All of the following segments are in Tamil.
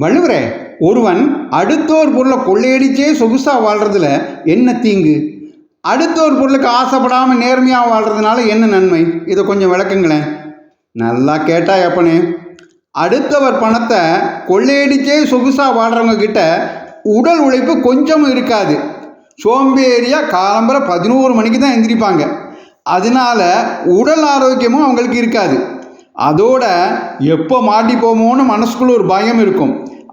வள்ளுவரே ஒருவன் அடுத்தோர் பொருளை கொள்ளையடிச்சே சொகுசாக வாழ்கிறதுல என்ன தீங்கு? அடுத்தோர் பொருளுக்கு ஆசைப்படாமல் நேர்மையாக வாழ்கிறதுனால என்ன நன்மை? இதை கொஞ்சம் விளக்குங்களேன். நல்லா கேட்டா எப்பனே அடுத்தவர் பணத்தை கொள்ளையடிச்சே சொகுசாக வாழ்கிறவங்க கிட்ட உடல் உழைப்பு கொஞ்சமும் இருக்காது. சோம்பேறியாக காலம்பரை பதினோரு மணிக்கு தான் எந்திரிப்பாங்க. அதனால உடல் ஆரோக்கியமும் அவங்களுக்கு இருக்காது. அதோட எப்போ மாட்டிப்போமோன்னு மனசுக்குள்ள ஒரு பயம் இருக்கும்.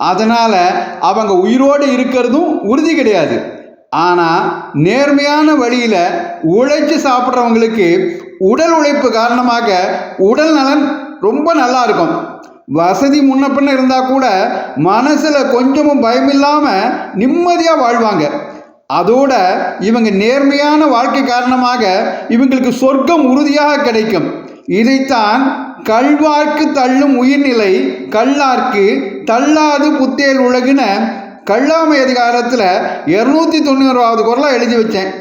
அதனால் அவங்க உயிரோடு இருக்கிறதும் உறுதி கிடையாது. ஆனால் நேர்மையான வழியில் உழைச்சி சாப்பிட்றவங்களுக்கு உடல் உழைப்பு காரணமாக உடல் நலன் ரொம்ப நல்லா இருக்கும். வசதி முன்ன பின்ன இருந்தால் கூட மனசில் கொஞ்சமும் பயமில்லாமல் நிம்மதியாக வாழ்வாங்க. அதோட இவங்க நேர்மையான வாழ்க்கை காரணமாக இவங்களுக்கு சொர்க்கம் உறுதியாக கிடைக்கும். இதைத்தான் கல்வார்க்கு தள்ளும் உயிர்நிலை கல்லார்க்கு தள்ளாது புத்தேல் உலகுன கல்லாமை அதிகாரத்தில் இரநூத்தி தொண்ணூறாவது குரலாக எழுதி வச்சேன்.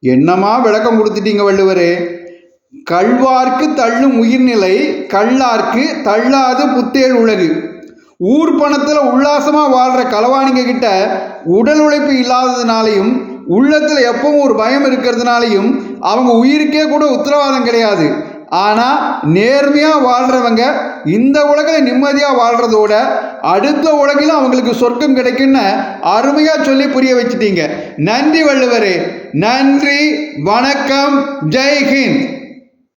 என்னமா விளக்கம் கொடுத்துட்டீங்க வள்ளுவரே? கல்வார்க்கு தள்ளும் உயிர்நிலை கல்லார்க்கு தள்ளாது புத்தேல் உலகு. ஊர் பணத்தில் உல்லாசமாக வாழ்கிற களவாணிங்க கிட்ட உடல் உழைப்பு இல்லாததுனாலையும் உள்ளத்தில் எப்பவும் ஒரு பயம் இருக்கிறதுனாலையும் அவங்க உயிருக்கே கூட உத்தரவாதம் கிடையாது. ஆனால் நேர்மையாக வாழ்கிறவங்க இந்த உலகில் நிம்மதியாக வாழ்கிறதோட அடுத்த உலகிலும் அவங்களுக்கு சொர்க்கம் கிடைக்கும்னு அருமையாக சொல்லி புரிய வச்சுட்டீங்க. நன்றி வள்ளுவரே. நன்றி. வணக்கம். ஜெய்ஹிந்த்